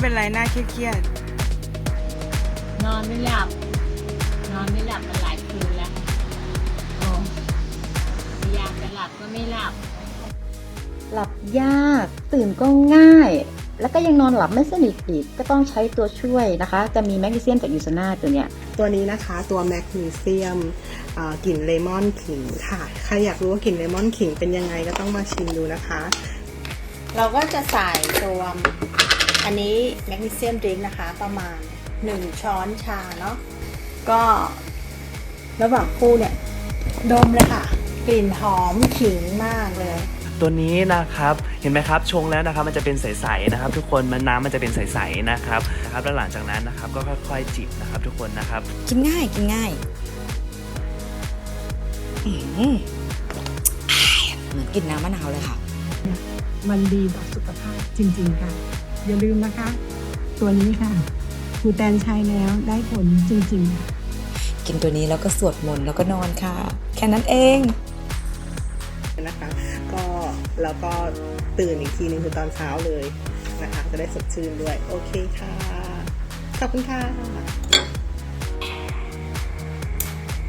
เป็นไรหน้าเครียดนอนไม่หลับ นอนไม่หลับมาหลายคืนแล้วโอ้พยายามจะหลับก็ไม่หลับ หลับยาก ตื่นก็ง่าย แล้วก็ยังนอนหลับไม่สนิทอีก ก็ต้องใช้ตัวช่วยนะคะ จะมีแมกนีเซียมจากยูซาน่าตัวเนี้ย ตัวนี้นะคะตัวแมกนีเซียมอ่ากลิ่นเลมอนขิงค่ะ ใครอยากรู้ว่ากลิ่นเลมอนขิงเป็นยังไงก็ต้องมาชิมดูนะคะ เราก็จะใส่ตัว อันนี้แมกนีเซียมดริงนะคะประมาณ 1 ช้อนชาเนาะก็ระหว่างคู่เนี่ย ดมเลยค่ะ กลิ่นหอมขิงมากเลยตัวนี้นะครับ เห็นไหมครับ ชงแล้วนะครับ มันจะเป็นใสๆนะครับ ทุกคน มันน้ำมันจะเป็นใสๆนะครับนะครับ แล้วหลังจากนั้นนะครับ ก็ค่อยๆจิบนะครับ ทุกคนนะครับ กินง่าย กินง่ายอืมเหมือนกินน้ำมะนาวเลยค่ะ มันดีต่อสุขภาพจริง ๆ ค่ะ อย่าลืมนะคะ ตัวนี้ค่ะครูแตนใช้แล้วได้ผลจริงๆค่ะกินตัวนี้แล้วก็สวดมนต์แล้วก็นอนค่ะ แค่นั้นเองนะคะก็แล้วก็ตื่นอีกทีหนึงคือตอนเช้าเลยนะคะ จะได้สดชื่นด้วย โอเคค่ะ ขอบคุณค่ะ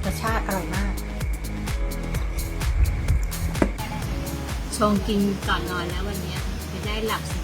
รสชาติอร่อยมากชงกินก่อนนอนแล้ววันเนี้ยจะได้หลับส